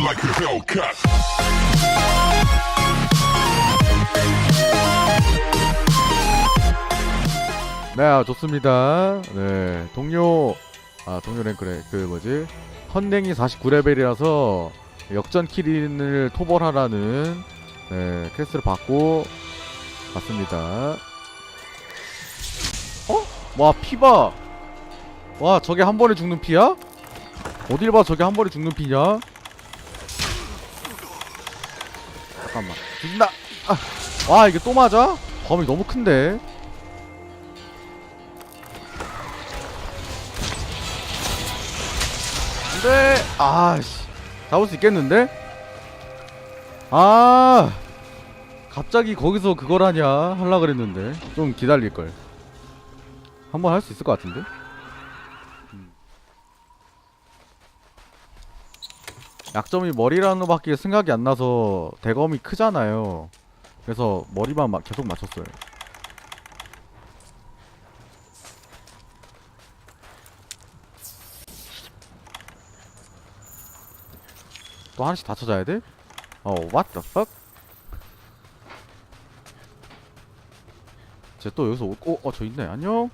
like a Hellcat. 네, 아, 좋습니다. 네, 동료, 아, 동료 랭크래. 그 뭐지? 헌냉이 49레벨이라서 역전 키린을 토벌하라는 네, 퀘스트를 받고 갔습니다. 어? 와, 피봐! 와, 저게 한 번에 죽는 피야? 어딜 봐, 저게 한 번에 죽는 피냐? 잠깐만. 죽는다! 아, 와, 이게 또 맞아? 범위 너무 큰데? 안돼 아씨 잡을 수 있겠는데 아 갑자기 거기서 그걸 하냐 할라 그랬는데 좀 기다릴걸 한번 할 수 있을 것 같은데 약점이 머리라는 것밖에 생각이 안 나서 대검이 크잖아요 그래서 머리만 막 계속 맞췄어요 또 하나씩 다 찾아야 돼? 어, what the fuck? 쟤 또 여기서 오, 어, 어, 저 있네. 안녕?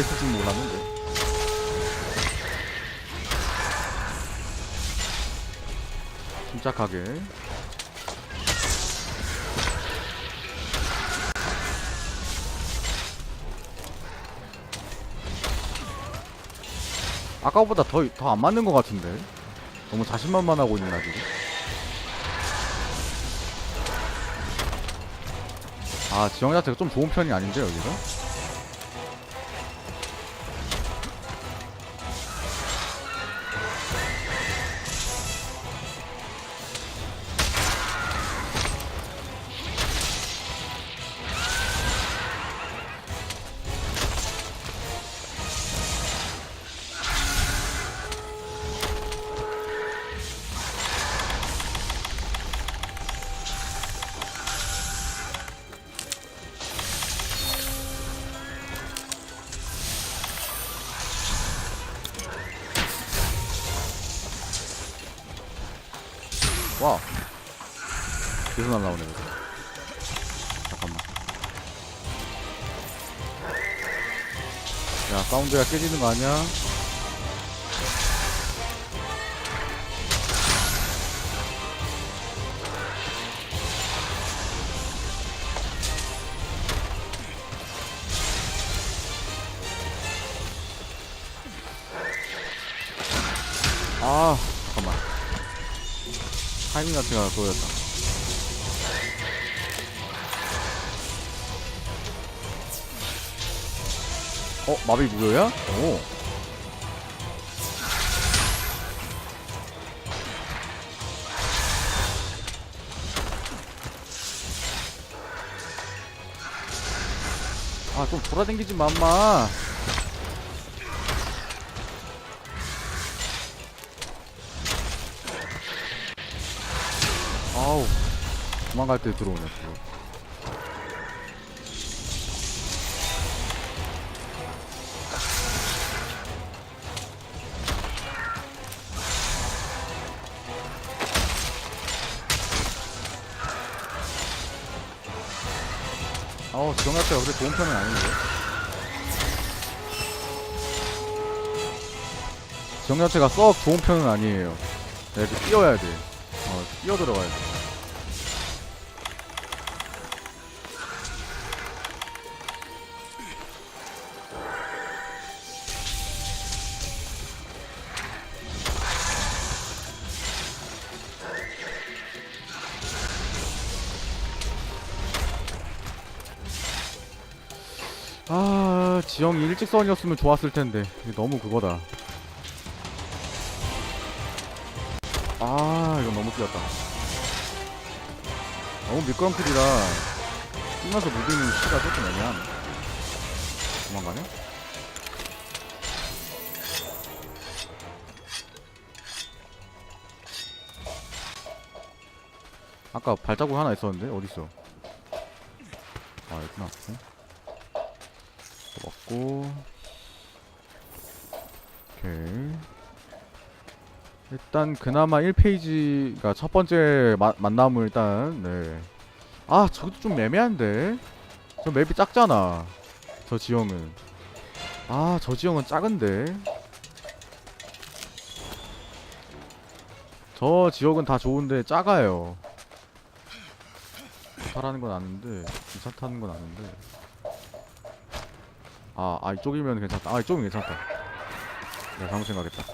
있을 줄 몰랐는데. 침착하게. 아까보다 더 더 안 맞는 것 같은데. 너무 자신만만하고 있나 지금. 아 지형 자체가 좀 좋은 편이 아닌데 여기서. 계속 날라오네 이거 잠깐만 야 사운드가 깨지는 거 아니야? 아 잠깐만 타이밍 자체가 그거였다. 어, 마비 무효야? 오. 아, 좀 돌아다니지 마, 마. 아우. 도망갈 때 들어오네, 또. 지정자체가 그렇게 좋은 편은 아닌데. 지정자체가 썩 좋은 편은 아니에요. 네, 이렇게 뛰어야 돼. 어, 뛰어 들어가야 돼. 지영이 일직선이었으면 좋았을 텐데. 너무 그거다. 아, 이거 너무 뛰었다. 너무 미끄럼틀이라 뛰면서 무빙 시가 조금 애매하네 도망가네? 아까 발자국 하나 있었는데 어딨어 아 있구나 네. 또 먹고. 오케이. 일단 그나마 1페이지가 첫 번째 마, 만남을 일단 네. 아 저것도 좀 애매한데? 저 맵이 작잖아 저 지형은. 아 저 지형은 작은데? 저 지역은 다 좋은데 작아요. 좋다라는 건 아는데 괜찮다는 건 아는데 아, 아 이쪽이면 괜찮다. 아 이쪽은 괜찮다. 내가 잘못 생각했다.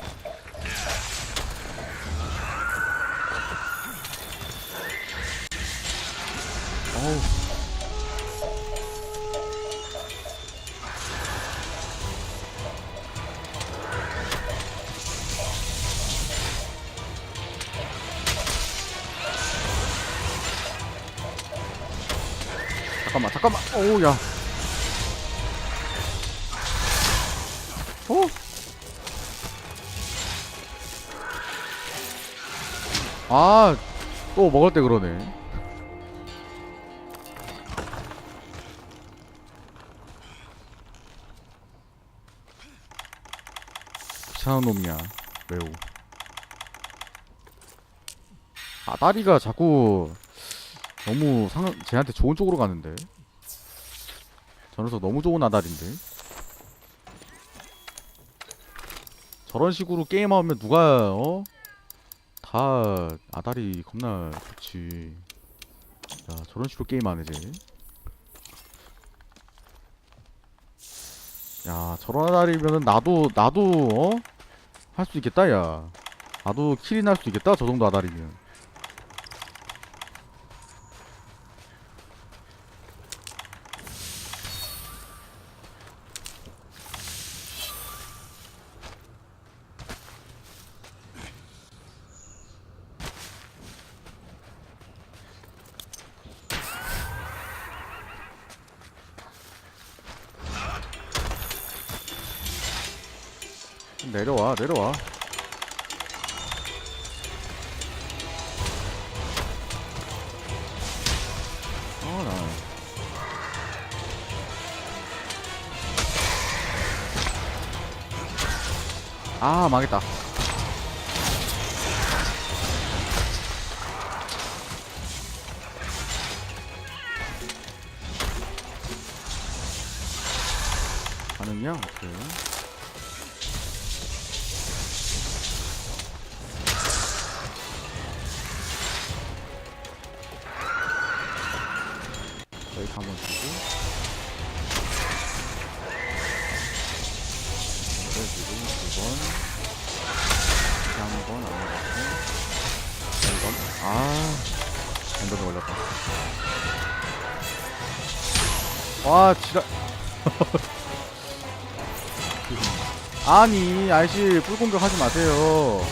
어우. 잠깐만 잠깐만. 오야 아 또 먹을 때 그러네. 귀찮은 놈이야 매우. 아 다리가 자꾸 너무 상 쟤한테 좋은 쪽으로 가는데. 저 녀석 너무 좋은 아다리인데. 저런 식으로 게임하면 누가 어? 다 아다리 겁나 좋지 야 저런 식으로 게임하네 쟤 야, 저런 아다리면은 나도 나도 어? 할 수 있겠다, 야. 나도 킬이 날 수 있겠다, 저 정도 아다리면. 내려와, 내려와. 어, 나. 아, 망했다. 가능이야? 오케이. 여기 한번 주고. 이걸 주고 두번. 한번 안 먹었고. 이건 아 엔더도 걸렸다. 와 지랄. 아니 아이씨 뿔공격 하지 마세요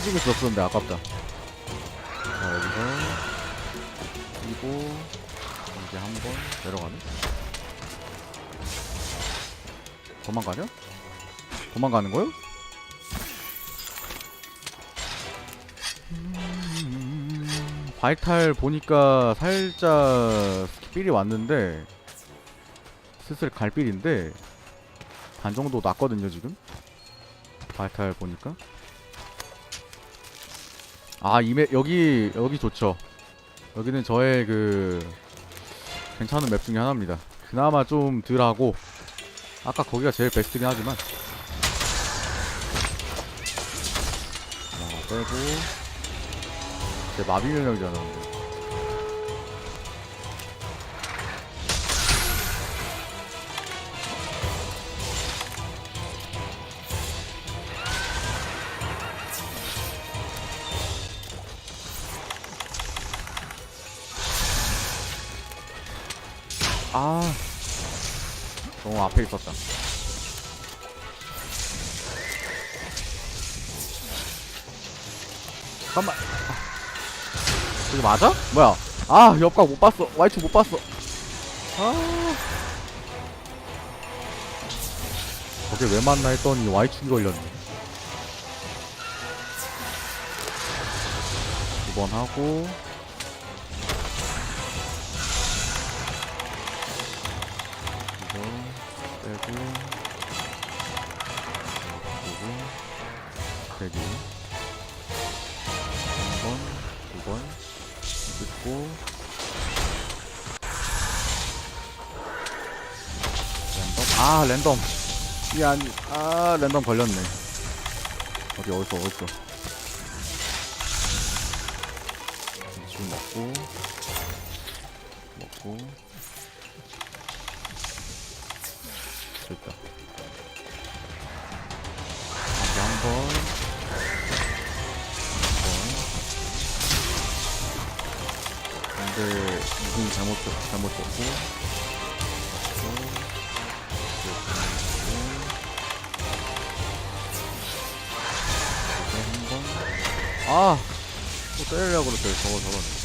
사진 찍을 수 없었는데 아깝다. 자 여기서 그리고 번개 한번 내려가네. 도망가냐? 도망가는 거요? 바이탈 보니까 살짝 스킬이 왔는데 슬슬 갈 빌인데 반 정도 났거든요 지금 바이탈 보니까 아 이메 여기 여기 좋죠. 여기는 저의 그 괜찮은 맵 중에 하나입니다. 그나마 좀 덜하고 아까 거기가 제일 베스트긴 하지만. 하나 빼고 제 마비 면역이잖아 아. 너무 앞에 있었다. 잠깐만. 아. 이거 맞아? 뭐야? 아 옆각 못 봤어. 와이츠 못 봤어. 아. 저게 왜 만나 했더니 와이축이 걸렸네. 두 번 하고 3개 한번 두번. 뜯고 랜덤. 아 랜덤 야, 아 랜덤 걸렸네. 어디 어디서 어디서? 술 먹고 먹고. 잘못 잘못 쳤고 한번 아! 또 때리려고 그랬더니 저거 저거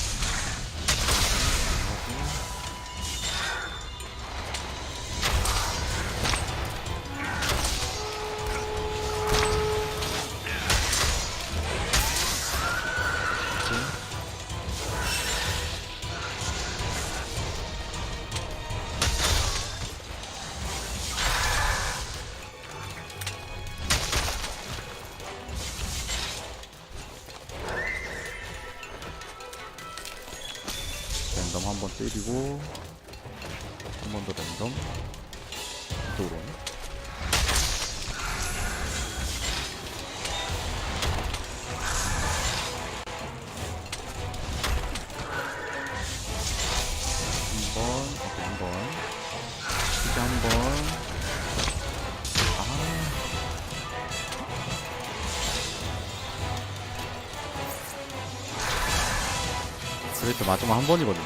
그래도 마지막 한 번이거든요.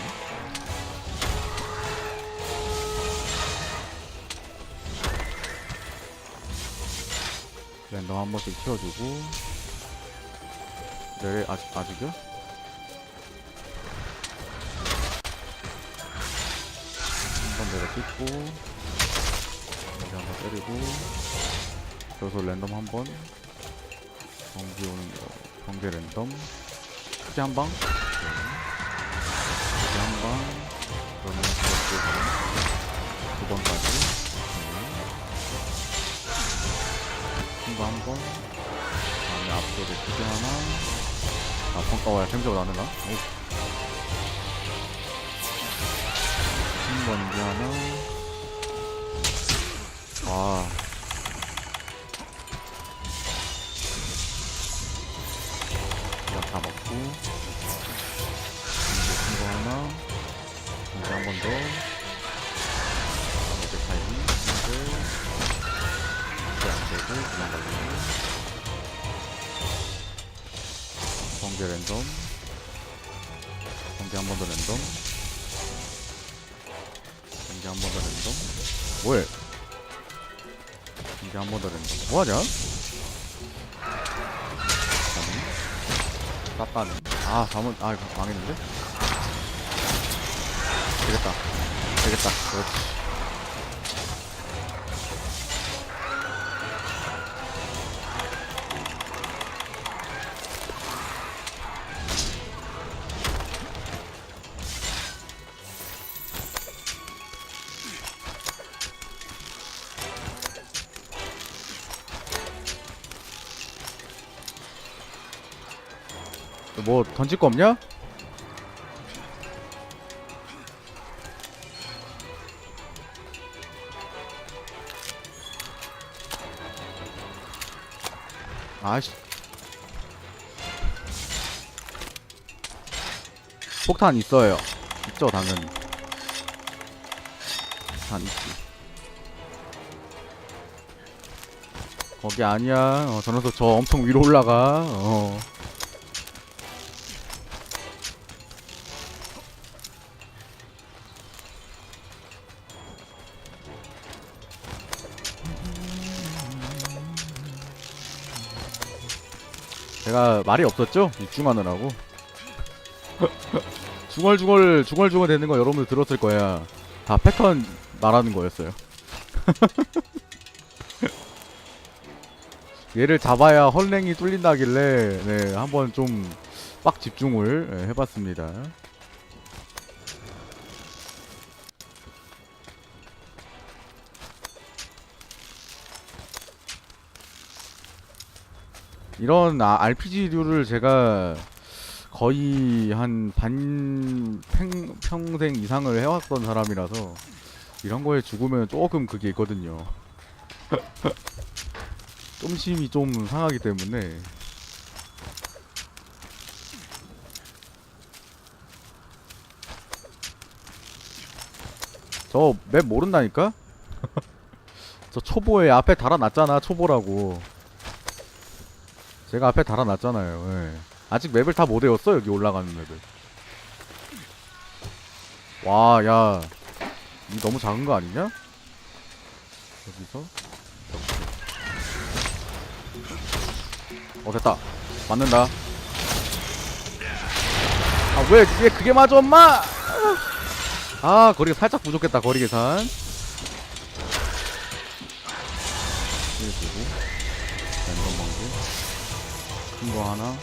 랜덤 한 번씩 키워주고 내래 아직 아직이요? 한번 내려 찍고 여기 한번 때리고 여기서 랜덤 한번. 경기 오는 거 경계 랜덤. 크게 한방? 크게 한방 그러면 두 번까지 친구 한 번. 다음에 앞쪽에 크게 하나. 아, 평가와야 템적으로 나누나? 오. 한번 이제 하나. 아. 가지고 번개 랜덤. 번개 한 번 더 랜덤. 번개 한 번 더 랜덤. 뭐해? 번개 한 번 더 랜덤. 뭐하냐? 잠깐만. 땄다네. 아 잠은 아 이거 망했는데 되겠다. 되겠다. 그렇지. 뭐 던질 거 없냐? 아씨. 폭탄 있어요. 있죠 당연히. 폭탄 있지. 거기 아니야. 어, 저 녀석 저 엄청 위로 올라가. 어. 제가 말이 없었죠? 입중하느라고? 중얼중얼 중얼중얼 되는 거 여러분들 들었을 거야. 다 패턴 말하는 거였어요. 얘를 잡아야 헐랭이 뚫린다길래 네 한번 좀 빡 집중을 예, 해봤습니다 이런 아, RPG류를 제가 거의 한 반 평생 이상을 해왔던 사람이라서 이런 거에 죽으면 조금 그게 있거든요. 쫌심이 좀 상하기 때문에 저 맵 모른다니까? 저 초보에 앞에 달아놨잖아 초보라고 제가 앞에 달아놨잖아요. 예. 아직 맵을 다 못 외웠어 여기 올라가는 맵을. 와 야. 이 너무 작은 거 아니냐? 여기서? 어 됐다. 맞는다. 아왜 왜 그게 맞아 엄마? 아 거리가 살짝 부족했다 거리 계산 큰거 하나.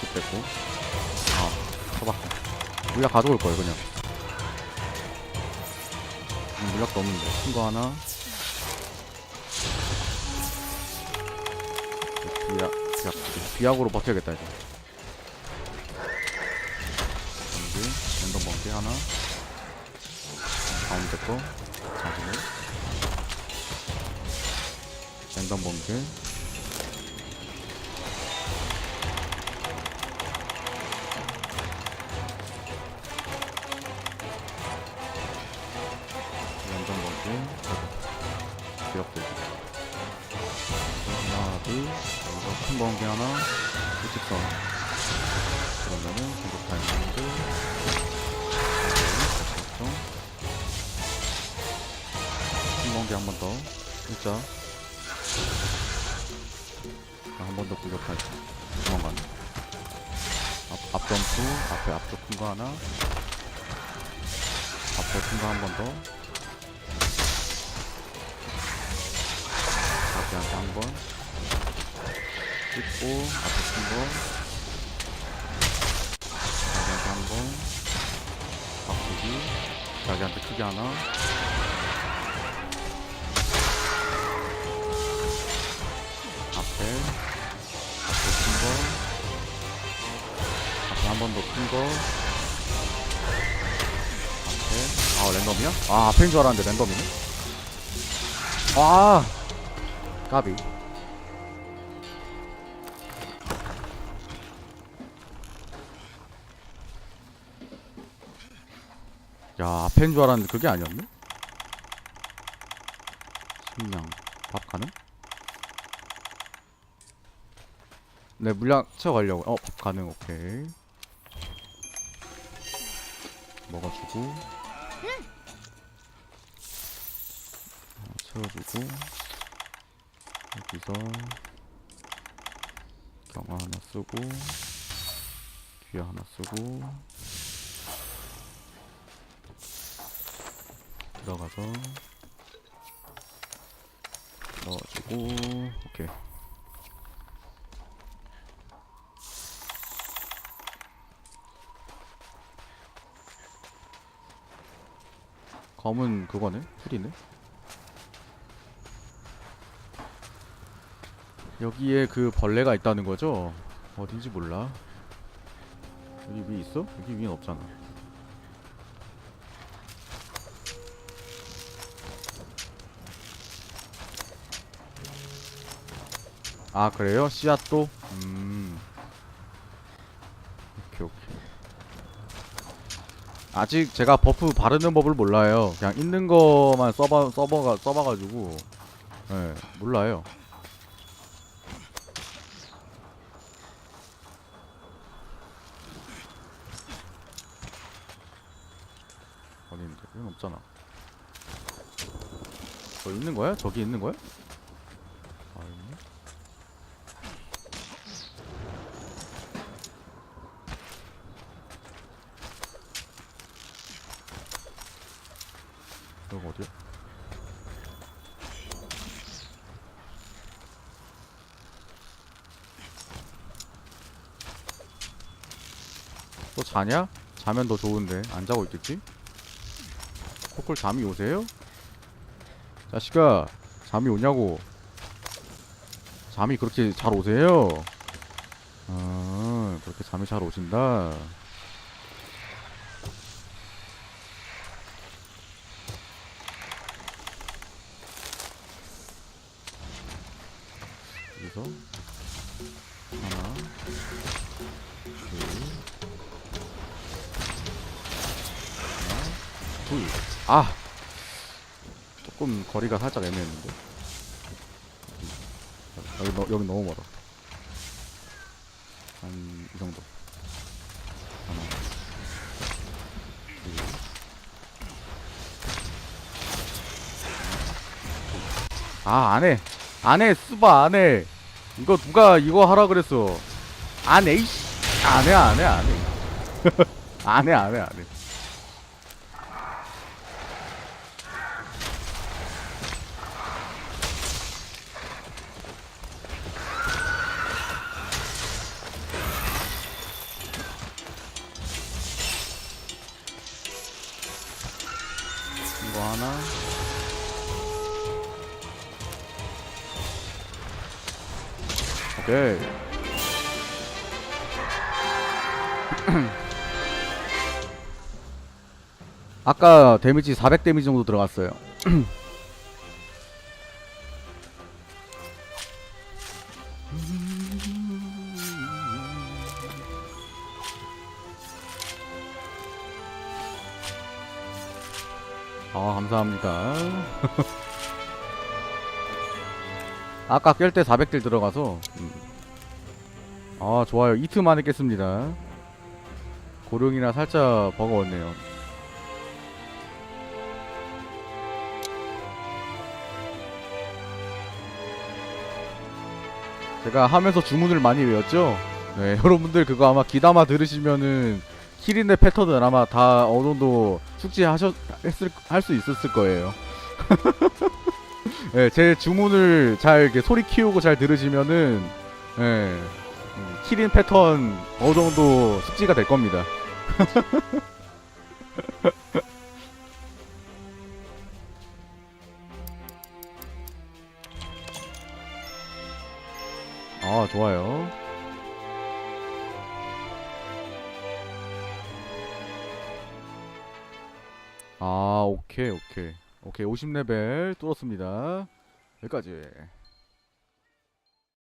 쭉 뺐고. 아 쳐봤어 물약 가져올 거예요 그냥. 음, 물약도 없는데. 큰거 하나. 비약 비약 비약으로 버텨야겠다 이제. 번개 랜덤 번개 하나. 가운데 거 랜덤 번개 랜덤 번개 기억도 하나 둘 여기서 큰 번개 하나. 일직선 그러면은 공격 타이밍도 다시 큰 번개 한 번더. 진짜 한 번 더 공격 타이밍 도망가네 앞, 앞 점프 앞에 앞쪽 큰 거 하나. 앞에 큰 거 한 번더. 자기한테 한 번. 찍고 앞에 큰거. 자기한테 한번. 바꾸기. 자기한테 크게 하나 번 더 큰 거 앞에 아 랜덤이야? 아 앞에인 줄 알았는데 랜덤이네 아 까비 야 앞에인 줄 알았는데 그게 아니었네? 식량 밥 가능? 네 물량 채워가려고 어 밥 가능 오케이 먹어주고 어, 채워주고 여기서 경화 하나 쓰고 귀화 하나 쓰고 들어가서 넣어주고 오케이 검은 그거네 풀이네 여기에 그 벌레가 있다는 거죠? 어딘지 몰라. 여기 위 있어? 여기 위는 없잖아. 아 그래요? 씨앗도? 음. 오케이 오케이. 아직 제가 버프 바르는 법을 몰라요. 그냥 있는 거만 써봐 써봐가 써봐가지고, 예 몰라요. 어디 있는데? 여기 없잖아. 저 있는 거야? 저기 있는 거야? 아 있네. 여기 어디야? 또 자냐? 자면 더 좋은데 안 자고 있겠지? 코콜 잠이 오세요? 자식아 잠이 오냐고 잠이 그렇게 잘 오세요? 아 그렇게 잠이 잘 오신다 거리가 살짝 애매했는데 여기 너, 여기 너무 멀어 한 이 정도 둘 아, 안 해. 안 해, 쓰바, 안 해. 이거 누가 이거 하라 그랬어. 안 해, 이씨. 안 해, 안 해, 안 해. 안 해, 안 해, 안 해. 오케이. 아까 데미지 400 데미지 정도 들어갔어요. 아, 감사합니다. 아까 깰 때 400딜 들어가서. 음. 아 좋아요. 이틀 만에 깼습니다. 고령이라 살짝 버거웠네요. 제가 하면서 주문을 많이 외웠죠? 네 여러분들 그거 아마 귀담아 들으시면은 키린의 패턴은 아마 다 어느 정도 숙지하셨 했을 할 수 있었을 거예요 예, 제 주문을 잘 이렇게 소리 키우고 잘 들으시면은 예, 음, 키린 패턴 어느 정도 숙지가 될 겁니다. 아, 좋아요. 아, 오케이, 오케이. 오케이, 50레벨 뚫었습니다. 여기까지.